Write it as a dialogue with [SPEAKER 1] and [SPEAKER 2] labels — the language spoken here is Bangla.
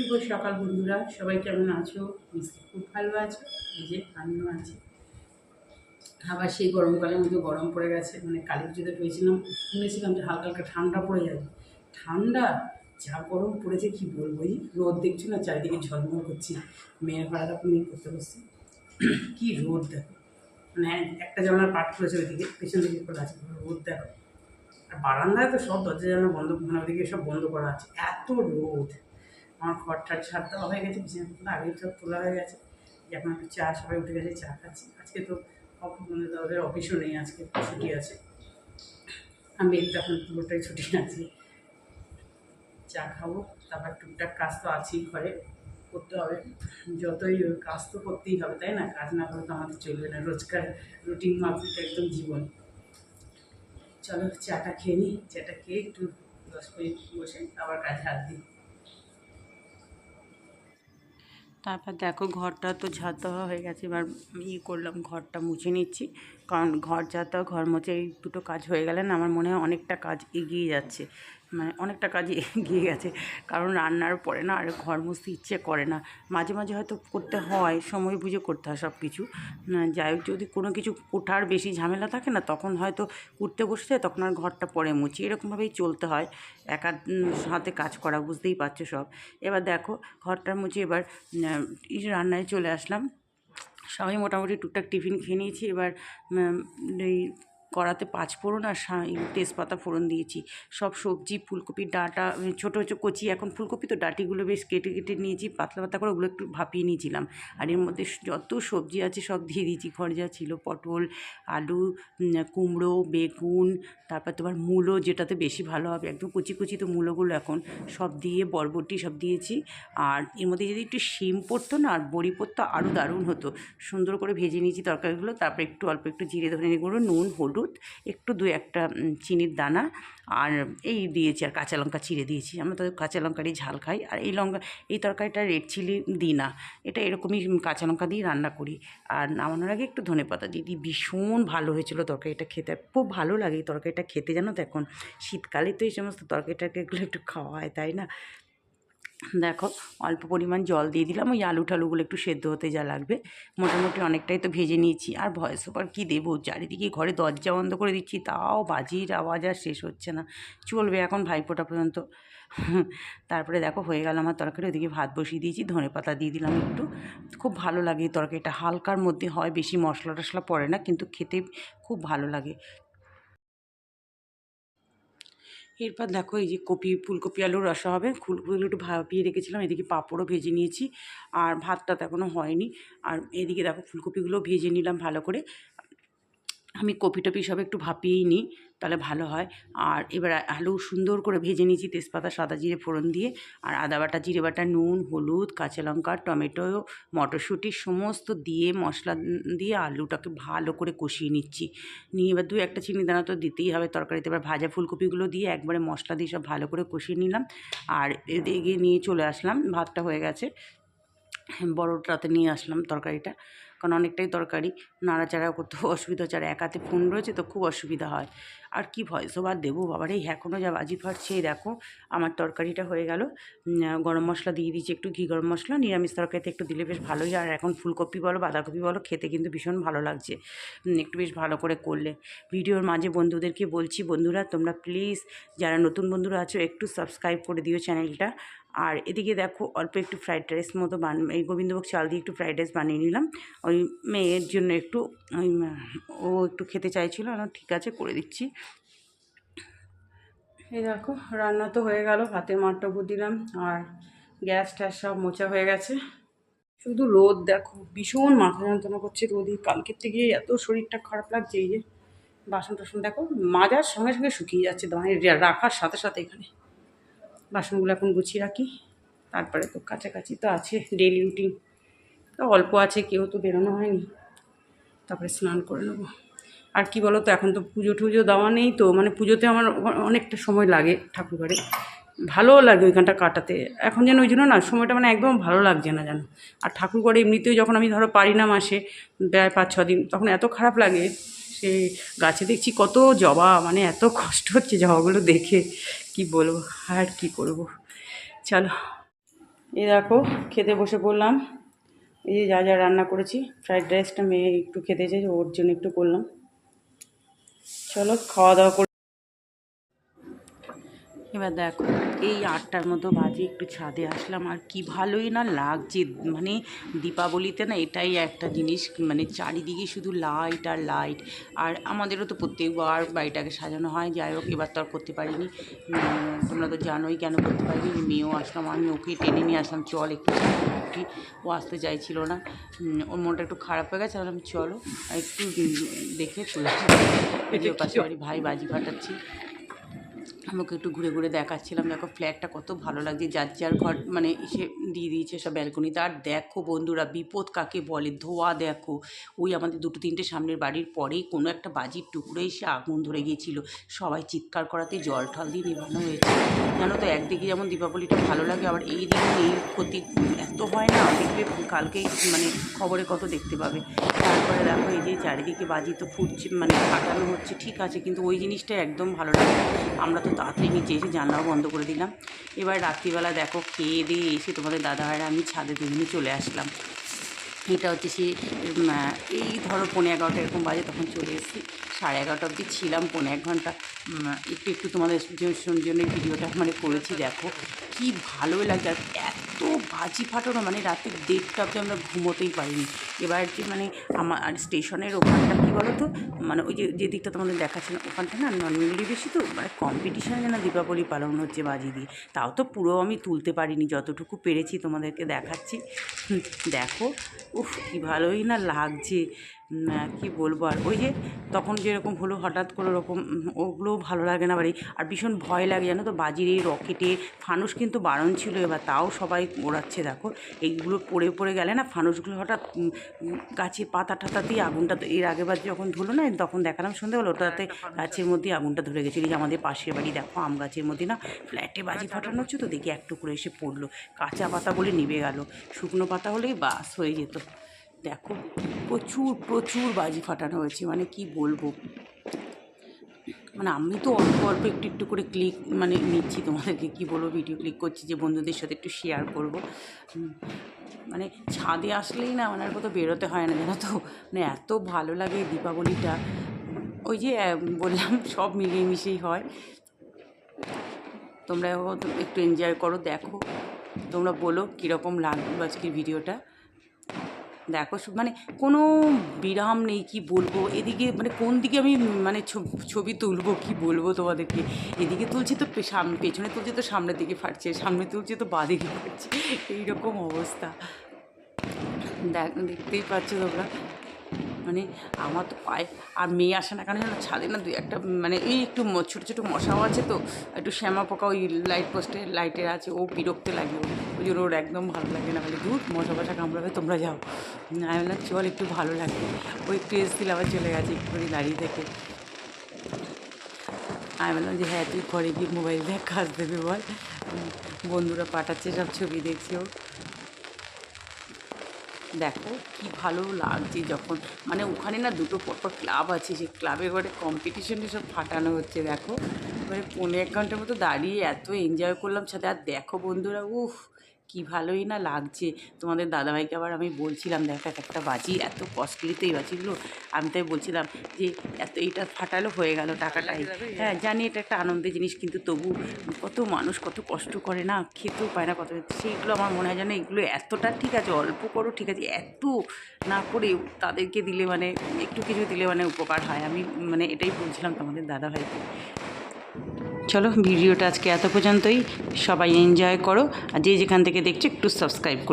[SPEAKER 1] শুভ সকাল বন্ধুরা। সবাই কেমন আছো? খুব ভালো আছো? যে আমিও আছি। আবার সেই গরমকালের মধ্যে গরম পড়ে গেছে। মানে কালী পুজোতে পেয়েছিলাম শুনেছিলাম যে হালকা হালকা ঠান্ডা পড়ে যাবে। ঠান্ডা? যা গরম পড়েছে কি বলব? রোদ দেখছ না? চারিদিকে ঝলমল করছি। মেয়ের ভাড়াটা নিয়ে করতে বসছি। কি রোদ দেখো। মানে একটা জানলার পাট করেছে ওইদিকে, পেছন দিকে খোলা আছে। রোদ দেখো। আর বারান্দায় তো সব দরজা জানলা বন্ধ মানে ওদিকে সব বন্ধ করা আছে। এত রোদ। আমার ঘরটার ছাদ দেওয়া হয়ে গেছে বিছানা আগে সব তোলা হয়ে গেছে। এখন একটু চা, সবাই উঠে গেছে, চা খাচ্ছি। আজকে তো মানে ওদের অফিসও নেই, আজকে ছুটি আছে। আমি একটু এখন পুরোটাই ছুটি আছি। চা খাব, তারপর টুকটাক কাজ তো আছেই ঘরে, করতে হবে। যতই কাজ তো করতেই হবে, তাই না? কাজ না করলে তো আমাদের চলবে না। রোজকার রুটিন মাফিক একদম জীবন। চলো, চাটা খেয়ে নিই। চাটা খেয়ে একটু দশ মিনিট বসে আবার কাজে হাত দিই। তারপর দেখো ঘরটা তো ঝাঁট দেওয়া হয়ে গেছে, এবার ই করলাম, ঘরটা মুছে নিচ্ছি। কারণ ঘর ঝাঁট ঘর মুছে এই দুটো কাজ হয়ে গেলে না, আমার মনে হয় অনেকটা কাজ এগিয়ে যাচ্ছে। মানে অনেকটা কাজ এগিয়ে গেছে। কারণ রান্নার পরে না আর ঘর মুছতে ইচ্ছে করে না। মাঝে মাঝে হয়তো করতে হয় সময় বুঝে করতে হয় সব কিছু যাই হোক যদি কোনো কিছু ওঠার বেশি ঝামেলা থাকে না তখন হয়তো উঠতে বসতে হয়, তখন আর ঘরটা পরে মুছি। এরকমভাবেই চলতে হয়। একা হাতে কাজ করা বুঝতেই পারছ সব। এবার দেখো ঘরটা মুছে এবার রান্নায় চলে আসলাম। সবাই মোটামুটি টুকটাক টিফিন খেয়ে নিয়েছি। এবার এই কড়াতে পাঁচ ফোড়ন আর তেজপাতা ফোড়ন দিয়েছি। সব সবজি, ফুলকপির ডাঁটা ছোটো ছোটো কচি, এখন ফুলকপি তো ডাঁটিগুলো বেশ কেটে কেটে নিয়েছি, পাতলা পাতলা করে ওগুলো একটু ভাপিয়ে নিয়েছিলাম। আর এর মধ্যে যত সবজি আছে সব দিয়ে দিয়েছি। ঘরে যা ছিল পটল, আলু কুমড়ো, বেগুন, তারপর তোমার মূলো যেটাতে বেশি ভালো হবে, একদম কুচি কুচি তো মূলোগুলো এখন সব দিয়ে, বরবটি সব দিয়েছি। আর এর মধ্যে যদি একটু শিম পড়তো না, আর বড়ি পড়তো, আরও দারুণ হতো। সুন্দর করে ভেজে নিয়েছি তরকারিগুলো, তারপর একটু অল্প একটু জিরে ধনে গুঁড়ো, নুন, হলুদ একটু দু একটা চিনির দানা, আর এই দিয়েছি, আর কাঁচা লঙ্কা চিড়ে দিয়েছি। আমরা তো কাঁচা লঙ্কারই ঝাল খাই, আর এই লঙ্কা, এই তরকারিটা রেড চিলি দিই না। এটা এরকমই কাঁচা লঙ্কা দিয়ে রান্না করি। আর নামানোর আগে একটু ধনে পাতা দিই। ভীষণ ভালো হয়েছিল তরকারিটা খেতে। খুব ভালো লাগে এই তরকারিটা খেতে, জানো তো এখন। শীতকালে তো এই সমস্ত তরকারি টরকারিগুলো একটু খাওয়া হয়, তাই না? দেখো, অল্প পরিমাণ জল দিয়ে দিলাম। ওই আলু টালুগুলো একটু সেদ্ধ হতে যা লাগবে। মোটামুটি অনেকটাই তো ভেজে নিয়েছি। আর ভয়েস ওভার কী দেবো? চারিদিকে ঘরে দরজা বন্ধ করে দিচ্ছি, তাও বাজির আওয়াজ আর শেষ হচ্ছে না। চলবে এখন ভাইফোঁটা পর্যন্ত। তারপরে দেখো, হয়ে গেল আমার তরকারি। ওদিকে ভাত বসিয়ে দিয়েছি, ধনে পাতা দিয়ে দিলাম একটু। খুব ভালো লাগে এই তরকারিটা। হালকার মধ্যে হয়, বেশি মশলা টশলা পড়ে না, কিন্তু খেতে খুব ভালো লাগে। এরপর দেখো এই যে কপি, ফুলকপি, আলুর রসা হবে। ফুলকপিগুলো একটু ভাপিয়ে রেখেছিলাম, এদিকে পাঁপড়ও ভেজে নিয়েছি। আর ভাতটা তো এখনও হয়নি। আর এদিকে দেখো ফুলকপিগুলো ভেজে নিলাম ভালো করে। আমি কপি টপি সব একটু ভাপিয়েই নিই, তাহলে ভালো হয়। আর এবার আলু সুন্দর করে ভেজে নিয়েছি তেজপাতা, সাদা জিরে ফোড়ন দিয়ে। আর আদা বাটা, জিরে বাটা, নুন, হলুদ, কাঁচা লঙ্কা, টমেটো, মটরশুঁটি সমস্ত দিয়ে, মশলা দিয়ে আলুটাকে ভালো করে কষিয়ে নিচ্ছি। নিয়ে এবার দু একটা চিনি দানা তো দিতেই হবে তরকারিতে। এবার ভাজা ফুলকপিগুলো দিয়ে একবারে মশলা দিয়ে সব ভালো করে কষিয়ে নিলাম। আর এদিকে নিয়ে চলে আসলাম, ভাতটা হয়ে গেছে। বড়টাতে নিয়ে আসলাম তরকারিটা। কারণ অনেকটাই তরকারি নাড়াচাড়া করতে অসুবিধা হচ্ছে। আর একাতে ফোন রয়েছে তো খুব অসুবিধা হয়। আর কি ভয়েস ওভার দেবো? বাবার এই এখনও যা বাজি ফাটছে দেখো, আমার তরকারিটা হয়ে গেল। গরম মশলা দিয়ে দিয়েছি একটু ঘি, গরম মশলা। নিরামিষ তরকারিতে একটু দিলে বেশ ভালোই আর এখন ফুলকপি বলো, বাঁধাকপি বলো, খেতে কিন্তু ভীষণ ভালো লাগছে। একটু বেশ ভালো করে করলে। ভিডিওর মাঝে বন্ধুদেরকে বলছি, বন্ধুরা, তোমরা প্লিজ যারা নতুন বন্ধুরা আছো, একটু সাবস্ক্রাইব করে দিও চ্যানেলটা আর এদিকে দেখো অল্প একটু ফ্রাইড রাইস মতো বান এই গোবিন্দভোগ চাল দিয়ে একটু ফ্রাইড রাইস বানিয়ে নিলাম। ওই মেয়ের জন্য একটু ওই ও একটু খেতে চাইছিল বললাম, ঠিক আছে করে দিচ্ছি। এই দেখো রান্না তো হয়ে গেল মাঠটা উপর দিলাম আর গ্যাস ট্যাস সব মোচা হয়ে গেছে। শুধু রোদ দেখো ভীষণ মাথা যন্ত্রণা করছে রোদই কালকের থেকে এত শরীরটা খারাপ লাগছে এই যে বাসন টাসন দেখো মাজার সঙ্গে সঙ্গে শুকিয়ে যাচ্ছে রাখার সাথে সাথে এখানে। বাসনগুলো এখন গুছিয়ে রাখি। তারপরে তো কাছাকাছি তো আছে ডেলি রুটিন তো অল্প আছে, কেউ তো বেরোনো হয়নি। তারপরে স্নান করে নেব। আর কি বলো তো এখন তো পুজো টুজো দেওয়া নেই তো মানে পুজোতে আমার অনেকটা সময় লাগে ঠাকুর ঘরে ভালোও লাগে ওইখানটা কাটাতে। এখন যেন ওই জন্য না, সময়টা মানে একদম ভালো লাগছে না যেন। আর ঠাকুর ঘরে এমনিতেও যখন আমি ধরো পারি না মাসে, প্রায় পাঁচ ছ দিন, তখন এত খারাপ লাগে সে গাছে দেখছি কত জবা মানে এত কষ্ট হচ্ছে জবাগুলো দেখে। কি বলব, আর কি করব? চলো এ দেখো, খেতে বসে পড়লাম। এই যে যা যা রান্না করেছি, ফ্রাইড রাইসটা মেয়ে একটু খেতে চাই ওর জন্য একটু করলাম। চলো, খাওয়া দাওয়া করে এবার দেখো এই আটটার মতো বাজে একটু ছাদে আসলাম আর কি ভালোই না লাগছে। মানে দীপাবলিতে না এটাই একটা জিনিস মানে চারিদিকে শুধু লাইট আর লাইট আর আমাদেরও তো প্রত্যেকবার বাড়িটাকে সাজানো হয় যাই হোক এবার তো আর করতে পারিনি। তোমরা তো জানোই কেন করতে পারিনি মেয়েও আসলাম আমি ওকে টেনে নিয়ে আসলাম চল একটু উঠি ও আসতে চাইছিল না। ওর মনটা একটু খারাপ হয়ে গেছে আমি চলো একটু দেখে চলে পাশে বাড়ি ভাই বাজি ফাটাচ্ছি। আমাকে একটু ঘুরে ঘুরে দেখাচ্ছিলাম। দেখো ফ্ল্যাটটা কত ভালো লাগছে। যার যার ঘর মানে এসে দিয়ে দিয়েছে সব ব্যালকনিতে আর দেখো বন্ধুরা, বিপদ কাকে বলে? ধোয়া দেখো। ওই আমাদের দুটো তিনটে সামনের বাড়ির পরেই কোনো একটা বাজির টুকরো এসে আগুন ধরে গিয়েছিল। সবাই চিৎকার করাতে জল ঠল দিয়ে নেভানো হয়েছে। জানো তো, একদিকে যেমন দীপাবলিটা ভালো লাগে, আবার এই দিকে এই ক্ষতি এত হয় না, দেখবে কালকেই মানে খবরে কত দেখতে পাবে। তারপরে দেখো এই যে চারিদিকে বাজি তো ফুটছে মানে ফাটানো হচ্ছে, ঠিক আছে, কিন্তু ওই জিনিসটা একদম ভালো লাগে আমরা তো তাড়াতাড়ি নিচে এসে জানলাও বন্ধ করে দিলাম এবার রাত্রিবেলা দেখো খেয়ে দিয়ে এসে তোমাদের দাদাভাইরা আমি ছাদে দুজনে চলে আসলাম এটা হচ্ছে সে এই ধরো পনেরো এগারোটা এরকম বাজে তখন চলে এসেছি সাড়ে এগারোটা অবধি ছিলাম পনেরো এক ঘণ্টা একটু একটু তোমাদের জন্য ভিডিওটা মানে করেছি দেখো কি ভালো লাগছে আর এত বাজি ফাটানো মানে রাতে দেড়টা অবধি আমরা ঘুমোতেই পারিনি। এবার যে মানে আমার আর স্টেশনের ওখানটা, কী বলো তো মানে ওই যে যে দিকটা তোমাদের দেখাচ্ছে না ওখানটা না নর্মালি বেশি তো মানে কম্পিটিশানে যেন দীপাবলি পালন হচ্ছে বাজি দিয়ে। তাও তো পুরো আমি তুলতে পারিনি, যতটুকু পেরেছি তোমাদেরকে দেখাচ্ছি। দেখো উফ কি ভালোই না লাগছে। কি বলব? আর ওই যে তখন যেরকম হলো হঠাৎ করে ওরকম ওগুলোও ভালো লাগে না বাড়ি। আর ভীষণ ভয় লাগে জানো তো? বাজির এই রকেটে ফানুস কিন্তু বারণ ছিল এবার তাও সবাই ওড়াচ্ছে দেখো? এইগুলো পড়ে পড়ে গেলে না ফানুসগুলো হঠাৎ গাছে পাতা দিয়ে আগুনটা তো এর আগেবার যখন ধরলো না তখন দেখালাম সন্ধ্যাবেলা ওটাতে গাছের মধ্যে আগুনটা ধরে গেছিল যে আমাদের পাশের বাড়ি দেখো আম গাছের মধ্যে না ফ্ল্যাটে বাজি ফাটানো হচ্ছে তো দেখি এক টুকরো এসে পড়ল। কাঁচা পাতা বলে নিভে গেল। শুকনো পাতা হলেই বাস হয়ে যেত। দেখো, প্রচুর প্রচুর বাজি ফাটানো হয়েছে মানে কি বলব? মানে আমি তো অল্প অল্প একটু একটু করে ক্লিক মানে নিচ্ছি তোমাদেরকে, কি বলব ভিডিও ক্লিক করছি যে বন্ধুদের সাথে একটু শেয়ার করব। মানে ছাদে আসলেই না আমার কোথাও বেরোতে হয় না, জানো তো? মানে এত ভালো লাগে দীপাবলিটা। ওই যে বললাম, সব মিলিয়ে মিশেই হয়। তোমরা একটু এনজয় করো, দেখো। তোমরা বলো কীরকম লাগল আজকের ভিডিওটা দেখো মানে কোনো বিরাম নেই কি বলব? এদিকে মানে কোন দিকে আমি মানে ছবি তুলবো কি বলব তোমাদেরকে? এদিকে তুলছি তো সামনে সাম পেছনে তুলছি তো সামনের দিকে ফাটছে, সামনে তুলছি তো বাঁদিকে ফাটছে। এইরকম অবস্থা। দেখ দেখতেই পাচ্ছ তোমরা। মানে আমার তো পায়ে আর মেয়ে আসে না জানো ছাদে না দুই একটা মানে এই একটু ছোটো ছোটো মশাও আছে তো, একটু শ্যামা পোকা ওই লাইট পোস্টে লাইটের আছে, ও বিরক্ত লাগে। ওই জন্য ওর একদম ভালো লাগে না। বলে দূর মশা ফশা কামড়াবে, তোমরা যাও। আমি বললাম চল একটু ভালো লাগে। ওই একটু এসেছিল আবার চলে গেছে একটুখানি দাঁড়িয়ে থেকে। আমি বললাম যে হ্যাঁ তুই ঘরে গিয়ে মোবাইল দেখ, কাজ দেবে বল। বন্ধুরা পাঠাচ্ছে, সব ছবি দেখছে ও। দেখো কি ভালো লাগছে যখন। মানে ওখানে না দুটো পরপর ক্লাব আছে, সেই ক্লাবে এবারে কম্পিটিশনে সব ফাটানো হচ্ছে, দেখো। এবারে পনেরো এক ঘণ্টার মতো দাঁড়িয়ে এত এনজয় করলাম, সাথে আর দেখো বন্ধুরা, উফ! কি ভালোই না লাগছে। তোমাদের দাদাভাইকে আবার আমি বলছিলাম দেখ এক একটা বাজি এত কস্টলিতে এই বাজিগুলো। আমি তাই বলছিলাম যে এত এইটা ফাটালো হয়ে গেল টাকাটাই। হ্যাঁ জানি এটা একটা আনন্দের জিনিস কিন্তু তবু কত মানুষ কত কষ্ট করে না খেতেও পায় না কত। সেইগুলো আমার মনে হয় যেন এগুলো এতটা ঠিক আছে অল্প করো ঠিক আছে এত না করে তাদেরকে দিলে মানে একটু কিছু দিলে মানে উপকার হয়। আমি মানে এটাই বলছিলাম তোমাদের দাদাভাইকে। চলো ভিডিওটা আজকে এত পর্যন্তই। সবাই এনজয় করো। আর যে যেখান থেকে দেখছ একটু সাবস্ক্রাইব করো।